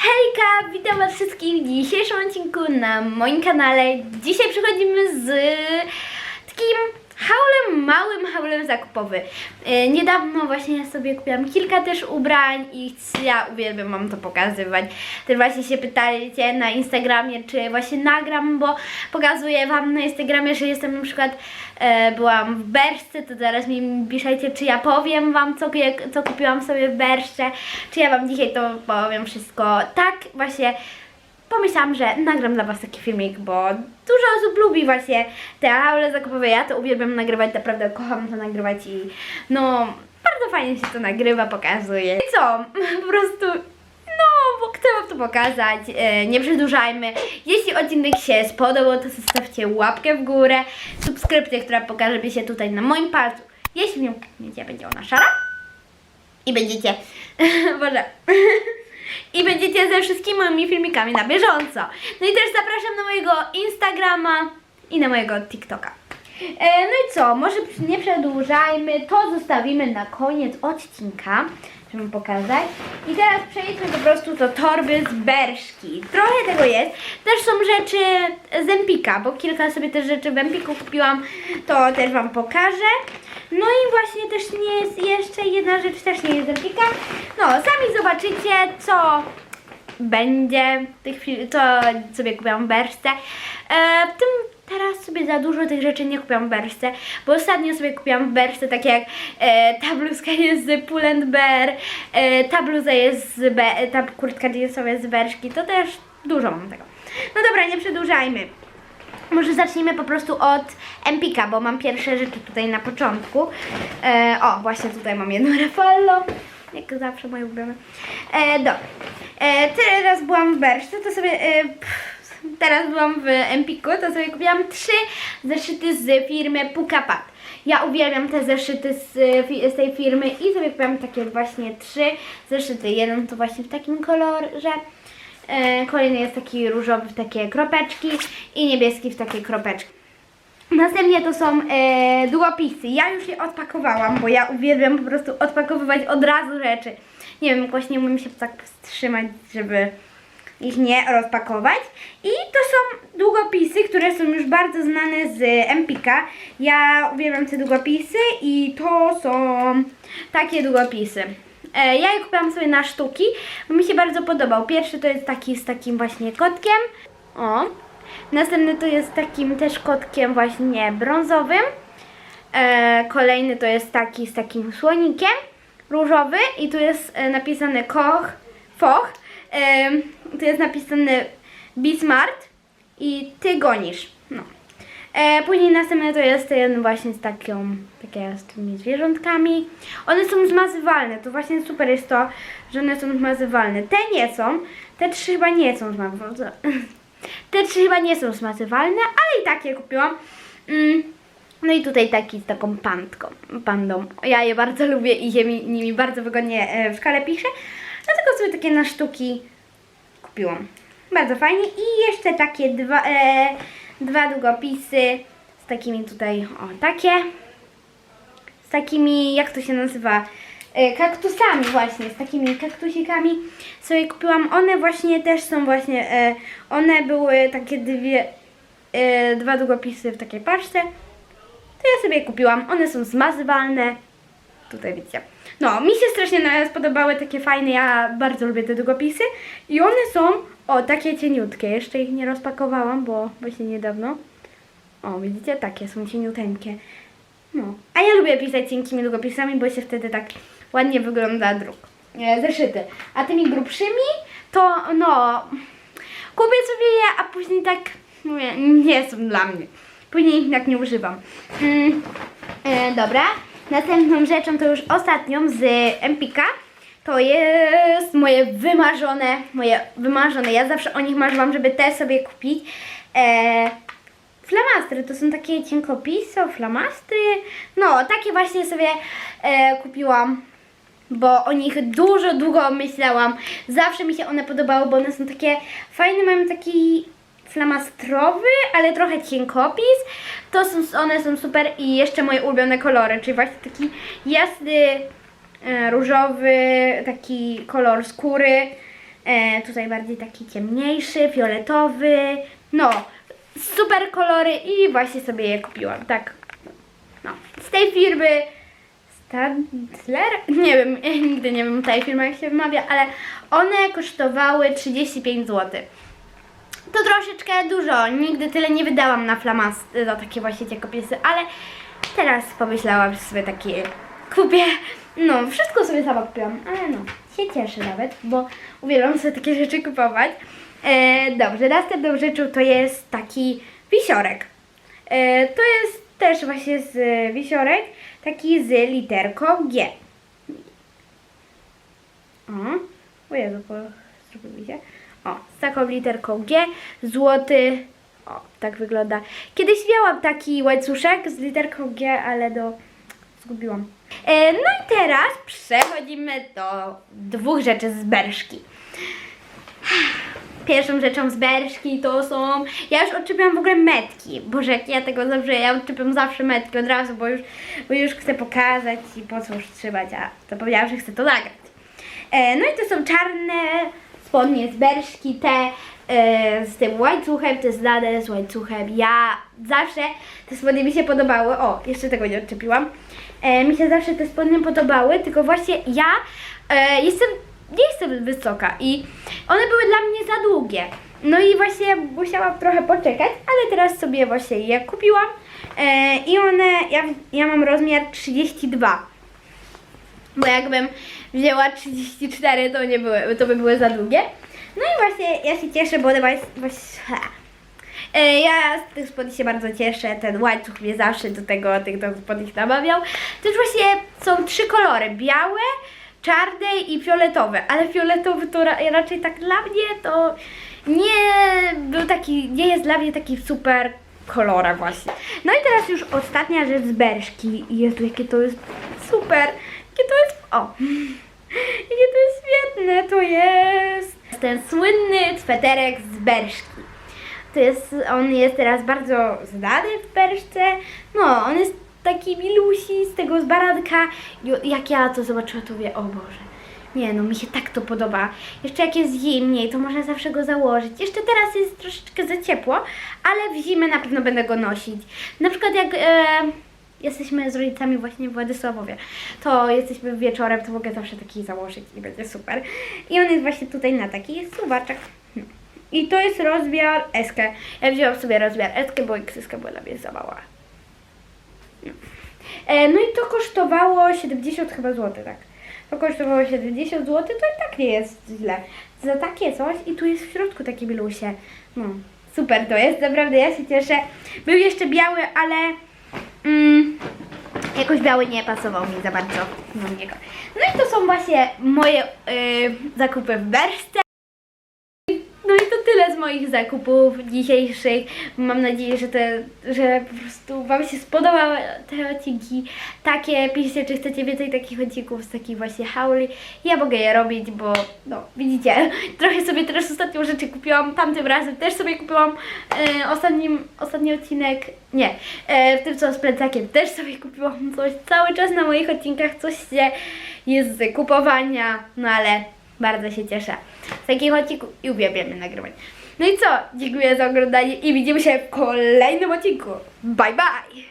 Hejka, witam was wszystkich w dzisiejszym odcinku na moim kanale. Dzisiaj przychodzimy z takim haulem, małym haulem zakupowym. E, Niedawno właśnie sobie kupiłam kilka też ubrań i ja uwielbiam wam to pokazywać. Też właśnie się pytajcie na Instagramie, czy właśnie nagram, bo pokazuję wam na Instagramie, że jestem na przykład e, byłam w Berszce, to zaraz mi piszecie, czy ja powiem wam, co, co kupiłam sobie w Berszce, czy ja wam dzisiaj to powiem wszystko. Tak, właśnie pomyślałam, że nagram dla was taki filmik, bo dużo osób lubi właśnie te haule zakupowe. Ja to uwielbiam nagrywać, naprawdę kocham to nagrywać i no bardzo fajnie się to nagrywa, pokazuje. I co? Po prostu no, bo chcę wam to pokazać. E, nie przedłużajmy. Jeśli odcinek się spodobał, to zostawcie łapkę w górę, subskrypcję, która pokaże mi się tutaj na moim palcu. Jeśli nie klikniecie, będzie ona szara. I będziecie. Boże. I będziecie ze wszystkimi moimi filmikami na bieżąco. No i też zapraszam na mojego Instagrama i na mojego TikToka. E, no i co, może nie przedłużajmy, to zostawimy na koniec odcinka, żeby pokazać. I teraz przejdźmy po prostu do torby z Berszki. Trochę tego jest. Też są rzeczy z Empika, bo kilka sobie też rzeczy w Empiku kupiłam, to też Wam pokażę. No i właśnie też nie jest jeszcze jedna rzecz, też nie jest z Empika. No, sami zobaczycie, co będzie tych co sobie kupiłam w Berszce. E, w tym teraz sobie za dużo tych rzeczy nie kupiłam w Berszce, bo ostatnio sobie kupiłam w Berszce takie jak e, ta bluzka jest z Pull Bear, e, ta bluza jest z Be, ta kurtka jeansowa jest z Berszki, to też dużo mam tego. No dobra, nie przedłużajmy. Może zacznijmy po prostu od Empika, bo mam pierwsze rzeczy tutaj na początku. E, o, właśnie tutaj mam jedno Raffaello. Jak zawsze moje ulubione. E, dobra. E, teraz byłam w Berszce, to sobie... E, pff, teraz byłam w Empiku, to sobie kupiłam trzy zeszyty z firmy Pukapat. Ja uwielbiam te zeszyty z, fi- z tej firmy i sobie kupiłam takie właśnie trzy zeszyty. Jeden to właśnie w takim kolorze. E, kolejny jest taki różowy w takie kropeczki i niebieski w takie kropeczki. Następnie to są e, długopisy. Ja już je odpakowałam, bo ja uwielbiam po prostu odpakowywać od razu rzeczy. Nie wiem, jakoś nie umiem się tak powstrzymać, żeby ich nie rozpakować. I to są długopisy, które są już bardzo znane z Empika. Ja uwielbiam te długopisy i to są takie długopisy. E, ja je kupiłam sobie na sztuki, bo mi się bardzo podobał. Pierwszy to jest taki z takim właśnie kotkiem. O. Następny to jest takim też kotkiem właśnie brązowym. E, kolejny to jest taki z takim słonikiem różowy i tu jest e, napisane Koch, Foch. E, tu jest napisane Bismart i ty gonisz. No. E, później następny to jest ten właśnie z taką, takie z tymi zwierzątkami. One są zmazywalne, to właśnie super jest to, że one są zmazywalne. Te nie są, te trzy chyba nie są zmazywalne. Te trzy chyba nie są zmazywalne, ale i tak je kupiłam. Mm. No i tutaj taki z taką pandką, pandą. Ja je bardzo lubię i się mi, nimi bardzo wygodnie e, w szkale piszę. Dlatego sobie takie na sztuki kupiłam. Bardzo fajnie. I jeszcze takie dwa, e, dwa długopisy z takimi tutaj, o takie. Z takimi, jak to się nazywa? E, kaktusami właśnie, z takimi kaktusikami sobie kupiłam. One właśnie też są właśnie, e, one były takie dwie, e, dwa długopisy w takiej paczce. To ja sobie kupiłam. One są zmazywalne. Tutaj widzicie. No, mi się strasznie spodobały takie fajne. Ja bardzo lubię te długopisy. I one są, o, takie cieniutkie. Jeszcze ich nie rozpakowałam, bo właśnie niedawno. O, widzicie? Takie są cieniuteńkie. No. A ja lubię pisać cienkimi długopisami, bo się wtedy tak ładnie wygląda druk. E, zeszyty. A tymi grubszymi to, no, kupię sobie je, a później tak, mówię, nie są dla mnie. Później ich tak nie używam. Mm, e, dobra. Następną rzeczą to już ostatnią z Empika. To jest moje wymarzone, moje wymarzone. Ja zawsze o nich marzyłam, żeby te sobie kupić. E, Flamastry, to są takie cienkopisy, flamastry. No, takie właśnie sobie e, kupiłam, bo o nich dużo długo myślałam. Zawsze mi się one podobały, bo one są takie fajne, mają taki flamastrowy, ale trochę cienkopis. To są, one są super i jeszcze moje ulubione kolory, czyli właśnie taki jasny, różowy, taki kolor skóry. E, tutaj bardziej taki ciemniejszy, fioletowy. No, super kolory i właśnie sobie je kupiłam. Tak. No. Z tej firmy Stadler? Nie wiem, nigdy nie wiem tej firmy jak się wymawia, ale one kosztowały 35 zł. To troszeczkę dużo, nigdy tyle nie wydałam na flamas za takie właśnie ciekapisy, ale teraz pomyślałam, że sobie takie kupię. No, wszystko sobie sama kupiłam, ale no, się cieszę nawet, bo uwielbiam sobie takie rzeczy kupować. E, dobrze, następną rzeczą to jest taki wisiorek. E, to jest też właśnie z e, wisiorek, taki z literką G. O, o Jezu, po, zrobił się. O, z taką literką G, złoty. O, tak wygląda. Kiedyś miałam taki łańcuszek z literką G, ale do... zgubiłam. E, no i teraz przechodzimy do dwóch rzeczy z berszki. Pierwszą rzeczą z berszki to są. Ja już odczepiam w ogóle metki. Boże, jak ja tego zawsze, ja odczepiam zawsze metki od razu, bo już, bo już chcę pokazać i po co już trzymać, a zapomniałam, że chcę to nagrać. E, no i to są czarne spodnie z berszki, te e, z tym łańcuchem, te z ladę z łańcuchem. Ja zawsze te spodnie mi się podobały. O, jeszcze tego nie odczepiłam. E, mi się zawsze te spodnie podobały, tylko właśnie ja e, jestem, nie jestem wysoka i one były dla mnie za długie. No i właśnie musiałam trochę poczekać, ale teraz sobie właśnie je kupiłam e, i one, ja, ja mam rozmiar 32. Bo jakbym wzięła 34, to nie były, to by były za długie. No i właśnie ja się cieszę, bo właśnie... E, Ja z tych spodni się bardzo cieszę, ten łańcuch mnie zawsze do tego, tych do spodni namawiał. Też właśnie są trzy kolory, białe, czarne i fioletowe, ale fioletowy to ra raczej tak dla mnie to nie był taki, nie jest dla mnie taki super kolorem właśnie. No i teraz już ostatnia rzecz z berszki. Jezu, jakie to jest super, jakie to jest, o, jakie to jest ten słynny sweterek z berszki. To jest, on jest teraz bardzo znany w Berszce. No, on jest taki milusi z tego z baranka. Jak ja to zobaczyłam, to mówię, o Boże. Nie no, mi się tak to podoba. Jeszcze jak jest zimniej, to można zawsze go założyć. Jeszcze teraz jest troszeczkę za ciepło, ale w zimę na pewno będę go nosić. Na przykład jak e, jesteśmy z rodzicami właśnie w Władysławowie, to jesteśmy wieczorem, to mogę zawsze taki założyć i będzie super. I on jest właśnie tutaj na taki suwaczek. I to jest rozmiar S. Ja wzięłam sobie rozmiar S, bo XS była dla mnie za mała. No. E, no i to kosztowało 70 chyba zł, tak. To kosztowało 70 zł, to i tak nie jest źle. Za takie coś i tu jest w środku takie milusie. No, super to jest, naprawdę ja się cieszę. Był jeszcze biały, ale mm, jakoś biały nie pasował mi za bardzo do niego. No i to są właśnie moje y, zakupy w Berszce. No i to tyle z moich zakupów dzisiejszych. Mam nadzieję, że, te, że po prostu Wam się spodobały te odcinki. Takie, piszcie, czy chcecie więcej takich odcinków z takich właśnie hauli. Ja mogę je robić, bo no, widzicie, trochę sobie teraz ostatnią rzeczy kupiłam. Tamtym razem też sobie kupiłam e, ostatnim, ostatni odcinek. Nie, e, w tym co z plecakiem też sobie kupiłam coś. Cały czas na moich odcinkach coś się jest z kupowania, no ale bardzo się cieszę z takich odcinków i uwielbiamy nagrywać. No i co? Dziękuję za oglądanie i widzimy się w kolejnym odcinku. Bye bye!